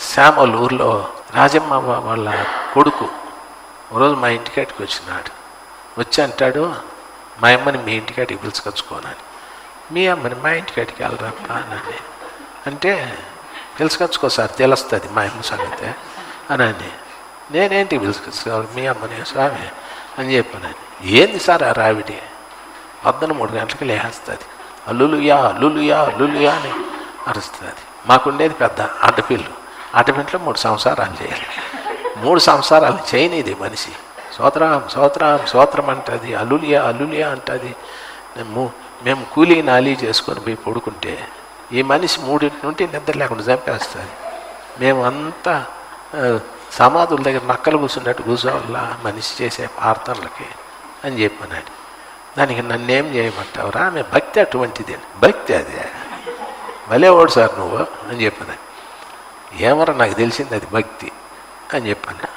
శ్యామల ఊర్లో రాజమ్మ వాళ్ళ కొడుకు ఒకరోజు మా ఇంటికాడికి వచ్చినాడు. వచ్చి అంటాడు మా అమ్మని మీ ఇంటికాడికి పిలుచుకొచ్చుకోనని. మీ అమ్మని మా ఇంటికాడికి వెళ్ళరాపా అని అంటే పిలుచుకొచ్చుకో సార్ తెలుస్తుంది మా అమ్మ సంగతే అని అని నేనేంటి పిలుచుకొచ్చుకోవాలి? మీ అమ్మని స్వామి అని చెప్పానని ఏంది సార్ ఆ రావిడి? పొద్దున మూడు గంటలకు లేస్తుంది. అల్లులుయా అల్లులుయా అల్లులుయా అని అరుస్తుంది. మాకుండేది పెద్ద అడ్డపిల్లు. అడ్డపింట్లో మూడు సంవత్సరాలు చేయాలి. మూడు సంవత్సరాలు చేయనిది మనిషి. సోత్రం సోత్రం సోత్రం అంటుంది అల్లులియా అల్లులియా అంటుంది. మేము మేము కూలీ నాలీ చేసుకొని పోయి పడుకుంటే ఈ మనిషి మూడింటి నుండి నిద్ర లేకుండా చంపేస్తుంది. మేమంతా సమాధుల దగ్గర నక్కలు కూర్చున్నట్టు కూర్చోవాలా మనిషి చేసే ప్రార్థనలకి అని చెప్పినాడు. దానికి నన్నేం చేయమంటావురా? ఆమె భక్తి అటువంటిది భక్తి అది. భలే ఓడు సార్ నువ్వు అని చెప్పాను. ఏమరా నాకు తెలిసింది అది భక్తి అని చెప్పాను.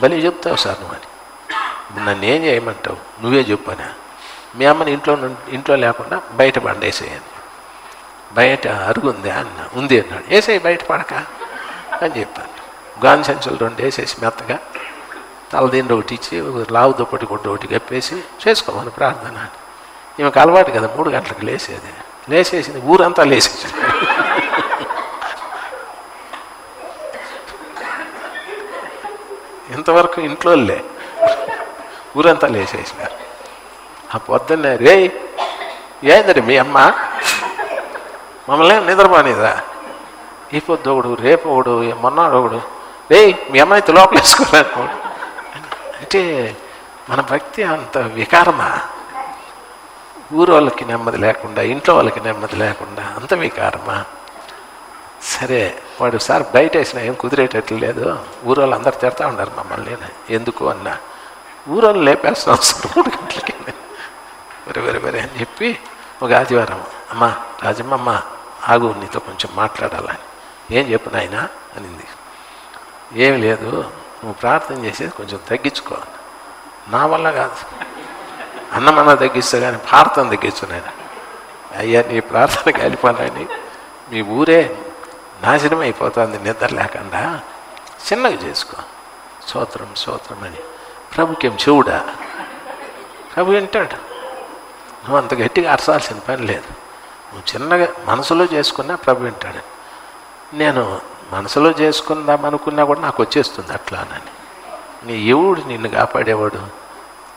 భలే చెప్తావు సార్ నువ్వు అని. నన్ను ఏం చేయమంటావు? నువ్వే చెప్పానా? మీ అమ్మని ఇంట్లో ఇంట్లో లేకుండా బయట పండేసేయను. బయట అరుగుంది అన్న ఉంది అన్నాడు. వేసేయి బయట పడక అని చెప్పాను. గాన్ సంచులు రెండు వేసేసి మెత్తగా తలదిండి ఒకటి ఇచ్చి ఒక లావు దుప్పటి కొట్టు ఒకటి కప్పేసి చేసుకోమని ప్రార్థన అని. ఈమెకు అలవాటు కదా మూడు గంటలకు లేసేది. లేసేసింది ఊరంతా లేసేసి ఇంతవరకు ఇంట్లో లే ఊరంతా లేసేసినారు. ఆ పొద్దున్నే రే ఏందండి మీ అమ్మ? మమ్మల్ని నిద్రపోనిదా? ఈ పొద్దు ఒకడు రేపు ఒకడు మొన్నాడు ఒకడు రే మీ అమ్మాయితో లోపల అంటే మన భక్తి అంత వికారమా? ఊరు వాళ్ళకి నెమ్మది లేకుండా ఇంట్లో వాళ్ళకి నెమ్మది లేకుండా అంత వికారమా సరే వాడు సార్ బయట వేసినా ఏం కుదిరేటట్లు లేదు. ఊరు వాళ్ళు అందరు తిడతా ఉన్నారు మమ్మల్ని. ఎందుకు అన్నా? ఊరు వాళ్ళు లేపేస్తున్నాం సార్ మూడు గంటలకి. వరే వరే వరే అని చెప్పి ఒక ఆదివారం అమ్మా రాజమ్మమ్మ ఆగు నీతో కొంచెం మాట్లాడాలని ఏం చెప్పు నాయనా? అనింది. ఏం లేదు నువ్వు ప్రార్థన చేసేది కొంచెం తగ్గించుకో నా వల్ల కాదు. అన్నమన్న తగ్గిస్తే కానీ ప్రార్థన తగ్గించు నేను అయ్యా నీ ప్రార్థన కాలిపోనాయని. మీ ఊరే నాశనం అయిపోతుంది నిద్ర లేకుండా చిన్నగా చేసుకో. సోత్రం సోత్రం అని. ప్రభుకేం చెవుడా? ప్రభు వింటాడు. నువ్వు అంత గట్టిగా అరసాల్సిన పని లేదు. నువ్వు చిన్నగా మనసులో చేసుకున్నా ప్రభు వింటాడు. నేను మనసులో చేసుకుందాం అనుకున్నా కూడా నాకు వచ్చేస్తుంది అట్లానని. నీ ఎవడు నిన్ను కాపాడేవాడు?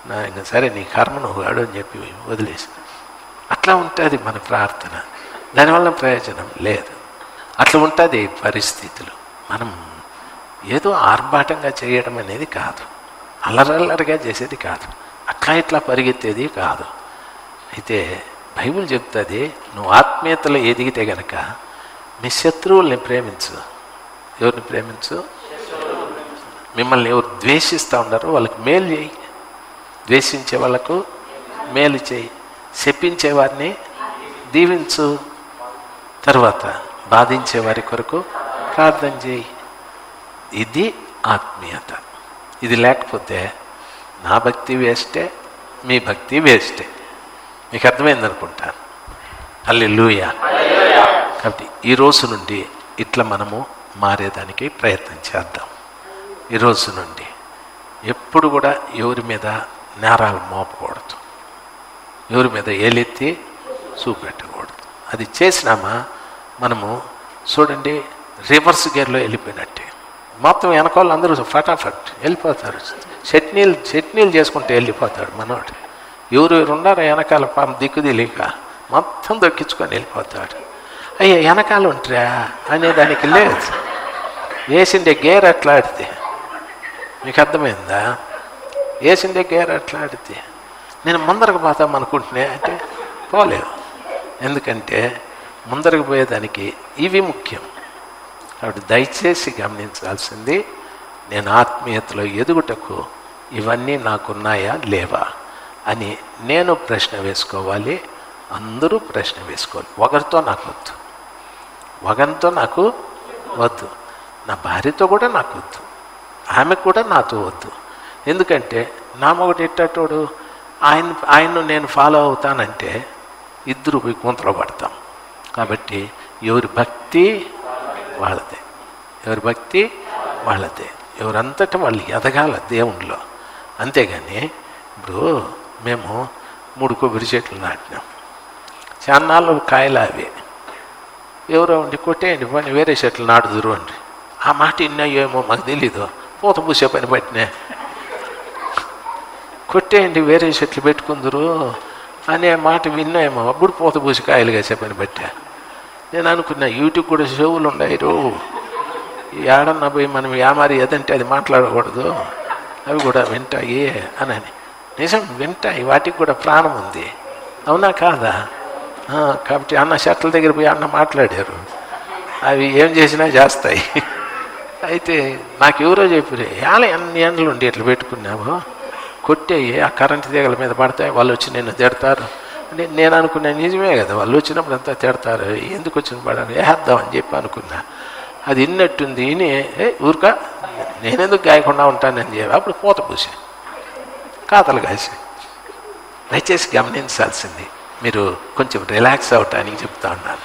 నా ఇంకా సరే నీ కర్మ నువ్వు వాడు అని చెప్పి వదిలేసి. అట్లా ఉంటుంది మన ప్రార్థన. దానివల్ల ప్రయోజనం లేదు. అట్లా ఉంటుంది పరిస్థితులు. మనం ఏదో ఆర్భాటంగా చేయడం అనేది కాదు. అల్లరల్లరిగా చేసేది కాదు. అట్లా ఇట్లా పరిగెత్తేది కాదు. అయితే బైబిల్ చెప్తుంది నువ్వు ఆత్మీయతలో ఎదిగితే గనక మీ శత్రువుల్ని ప్రేమించు. ఎవరిని ప్రేమించు? మిమ్మల్ని ఎవరు ద్వేషిస్తూ ఉన్నారో వాళ్ళకి మేలు చేయి. ద్వేషించే వాళ్ళకు మేలు చేయి. శపించే వారిని దీవించు. తర్వాత బాధించే వారి కొరకు ప్రార్థన చేయి. ఇది ఆత్మీయత. ఇది లేకపోతే నా భక్తి వేస్టే మీ భక్తి వేస్టే. మీకు అర్థమైంది అనుకుంటాను అల్లి లూయ కాబట్టి ఈ రోజు నుండి ఇట్లా మనము మారేదానికి ప్రయత్నం చేద్దాం. ఈ రోజు నుండి ఎప్పుడు కూడా ఎవరి మీద నేరాలు మోపకూడదు. ఎవరి మీద ఏలెత్తి చూపెట్టకూడదు. అది చేసినామా మనము చూడండి రివర్స్ గేర్లో వెళ్ళిపోయినట్టే. మొత్తం వెనకాల అందరూ ఫటాఫట్ వెళ్ళిపోతారు. చట్నీలు చట్నీలు చేసుకుంటే వెళ్ళిపోతాడు మనోడు. ఎవరు ఎవరు ఉన్నారో వెనకాల పాపం దిక్కు తెలియక మొత్తం దొక్కించుకొని వెళ్ళిపోతాడు. అయ్యా వెనకాల ఉంటారా? అనేదానికి లేదు. వేసిండే గేర్ అట్లాడితే. మీకు అర్థమైందా? వేసిందే గేర్ అట్లాడితే. నేను ముందరకు పోతాం అనుకుంటున్నా అంటే పోలేవు ఎందుకంటే ముందరకు పోయేదానికి ఇవి ముఖ్యం. కాబట్టి దయచేసి గమనించాల్సింది నేను ఆత్మీయతలో ఎదుగుటకు ఇవన్నీ నాకున్నాయా లేవా అని నేను ప్రశ్న వేసుకోవాలి అందరూ ప్రశ్న వేసుకోవాలి. ఒకరితో నాకు వద్దు. ఒకరితో నాకు వద్దు. నా భార్యతో కూడా నాకు వద్దు. ఆమెకు కూడా నాతో వద్దు. ఎందుకంటే నా మొగటి ఎట్టటోడు ఆయన ఆయన్ను నేను ఫాలో అవుతానంటే ఇద్దరు పోయి కూంతలో పడతాం. కాబట్టి ఎవరి భక్తి వాళ్ళదే. ఎవరి భక్తి వాళ్ళదే. ఎవరంతటా వాళ్ళు ఎదగాల దేవునిలో. అంతేగాని ఇప్పుడు మేము మూడు కొబ్బరి చెట్లు నాటినాం. చాన్నాళ్ళు కాయలు అవి. ఎవరో ఉండి కొట్టేయండి పని వేరే చెట్లు నాటుదురు అండి. ఆ మాట ఇన్నాయేమో మాకు తెలీదు. పూత పూసే పని పట్టినా కొట్టేయండి వేరే చెట్లు పెట్టుకుందరు అనే మాట విన్నాయేమో. అప్పుడు పూత పూసికాయలుగా చెప్పని బట్టా నేను అనుకున్నా యూట్యూబ్ కూడా షోవులు ఉండయిరు రో. ఏడన్నా పోయి మనం యామారి ఏదంటే అది మాట్లాడకూడదు. అవి కూడా వింటాయి అని నిజం వింటాయి. వాటికి కూడా ప్రాణం ఉంది. అవునా కాదా? కాబట్టి అన్న షర్ట్ల దగ్గర పోయి అన్న మాట్లాడారు. అవి ఏం చేసినా చేస్తాయి. అయితే నాకు ఎవరో చెప్పారు ఎలా ఎన్ని ఎండలు ఉండి ఇట్లా పెట్టుకున్నావో? కొట్టేయి ఆ కరెంటు తీగల మీద పడతాయి వాళ్ళు వచ్చి నిన్ను తిడతారు. అంటే నేను అనుకున్నా నిజమే కదా వాళ్ళు వచ్చినప్పుడు అంతా తిడతారు. ఎందుకు వచ్చిన పడాలి వేద్దాం అని చెప్పి అనుకున్నా. అది ఇన్నట్టుంది ఇని ఏ ఊరుక? నేనెందుకు గాయకుండా ఉంటానని చెప్పి అప్పుడు పూత పూసా. కాతలు కాసి. దయచేసి గమనించాల్సింది మీరు కొంచెం రిలాక్స్ అవటానికి చెప్తా ఉన్నాను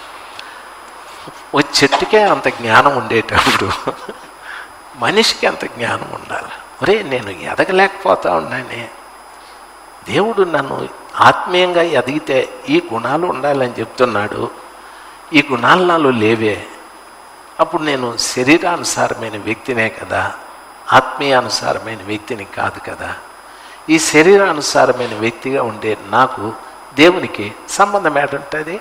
ఓ చెట్టుకే అంత జ్ఞానం ఉండేటప్పుడు మనిషికి అంత జ్ఞానం ఉండాలి. ఒరే నేను ఎదగలేకపోతా ఉన్నానే. దేవుడు నన్ను ఆత్మీయంగా ఎదిగితే ఈ గుణాలు ఉండాలని చెప్తున్నాడు. ఈ గుణాలు నాలో లేవే. అప్పుడు నేను శరీరానుసారమైన వ్యక్తినే కదా. ఆత్మీయానుసారమైన వ్యక్తిని కాదు కదా. ఈ శరీరానుసారమైన వ్యక్తిగా ఉండే నాకు దేవునికి సంబంధం ఏడుంటుంది?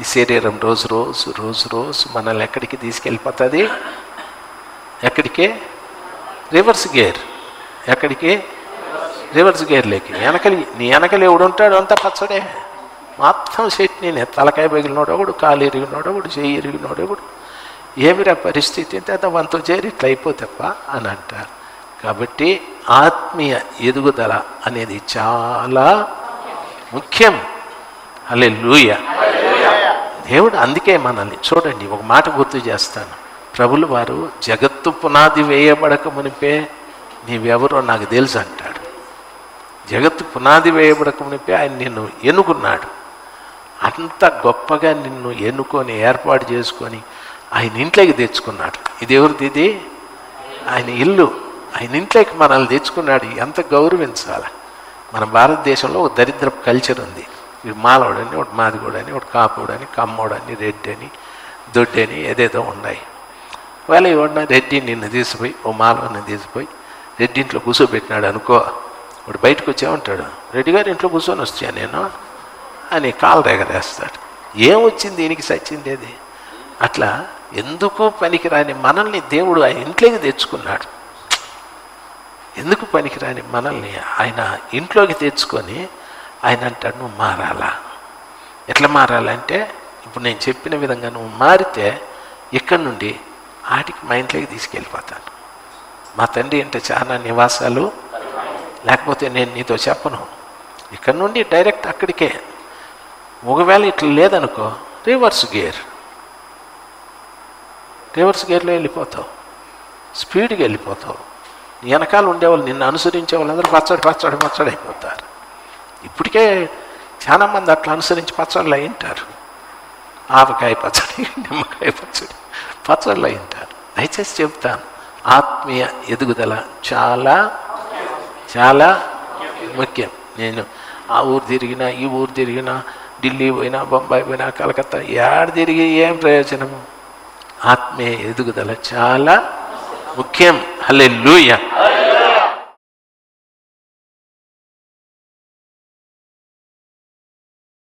ఈ శరీరం రోజు రోజు రోజు రోజు మనల్ని ఎక్కడికి తీసుకెళ్ళిపోతుంది? ఎక్కడికే? Reverse gear. ఎక్కడికి? రివర్స్ గేర్లోకి. వెనకలి నీ వెనకలి ఎవడుంటాడో అంతా పచ్చడే. మొత్తం చట్నీనే తలకాయ పగిలినోడు ఒకడు కాలు ఇరిగినోడు ఒకడు చెయ్యి ఇరిగినోడు ఒకడు. ఏమిరా పరిస్థితి? అంటే అది వంతో చేరి ఇట్లా అయిపోతప్ప అని అంటారు. కాబట్టి ఆత్మీయ ఎదుగుదల అనేది చాలా ముఖ్యం. అలే లూయ దేవుడు అందుకే మనల్ని చూడండి ఒక మాట గుర్తు చేస్తాను. ప్రభులు వారు జగత్తు పునాది వేయబడక మునిపే నీవెవరో నాకు తెలుసు అంటాడు. జగత్తు పునాది వేయబడక మునిపే ఆయన నిన్ను ఎన్నుకున్నాడు. అంత గొప్పగా నిన్ను ఎన్నుకొని ఏర్పాటు చేసుకొని ఆయన ఇంట్లోకి తెచ్చుకున్నాడు. ఇది ఎవరిది ఇది? ఆయన ఇల్లు. ఆయన ఇంట్లోకి మనల్ని తెచ్చుకున్నాడు. ఎంత గౌరవించాలి. మన భారతదేశంలో ఒక దరిద్ర కల్చర్ ఉంది. వీడు మాలవడని ఒకటి మాదిగోడని ఒకటి కాపుడని కమ్మోడని రెడ్డి అని దొడ్డని ఏదేదో ఉన్నాయి. ఒకవేళ ఎవడన్నా రెడ్డి నిన్ను తీసిపోయి ఓ మాలవని తీసిపోయి రెడ్డి ఇంట్లో కూర్చోబెట్టినాడు అనుకో ఇప్పుడు బయటకు వచ్చేమంటాడు రెడ్డి గారు ఇంట్లో కూర్చొని వచ్చా నేను? అని కాలు రెగరేస్తాడు. ఏం వచ్చింది? దీనికి సచ్చింది ఏది? అట్లా ఎందుకు పనికిరాని మనల్ని దేవుడు ఆయన ఇంట్లోకి తెచ్చుకున్నాడు. ఎందుకు పనికిరాని మనల్ని ఆయన ఇంట్లోకి తెచ్చుకొని ఆయన అంటాడు నువ్వు మారాలా? ఎట్లా మారాలంటే ఇప్పుడు నేను చెప్పిన విధంగా నువ్వు మారితే ఇక్కడ నుండి ఆటికి మా ఇంట్లోకి తీసుకెళ్ళిపోతాను. మా తండ్రి అంటే చాలా నివాసాలు లేకపోతే నేను నీతో చెప్పను. ఇక్కడ నుండి డైరెక్ట్ అక్కడికే. ఒకవేళ ఇట్లా లేదనుకో రివర్స్ గేర్. రివర్స్ గేర్లో వెళ్ళిపోతావు. స్పీడ్గా వెళ్ళిపోతావు. నీ వెనకాల ఉండేవాళ్ళు నిన్ను అనుసరించే వాళ్ళందరూ పచ్చడి పచ్చడి పచ్చడి అయిపోతారు. ఇప్పటికే చాలామంది అట్లా అనుసరించి పచ్చళ్ళు అయింటారు ఆవకాయ పచ్చడి నిమ్మకాయ పచ్చడి. పచ్చళ్ళు అయింటారు దయచేసి చెప్తాను ఆత్మీయ ఎదుగుదల చాలా చాలా ముఖ్యం. నేను ఆ ఊరు తిరిగినా ఈ ఊరు తిరిగినా ఢిల్లీ పోయినా బొంబాయి పోయినా కలకత్తా ఏడు తిరిగి ఏం ప్రయోజనము ఆత్మీయ ఎదుగుదల చాలా ముఖ్యం. హలే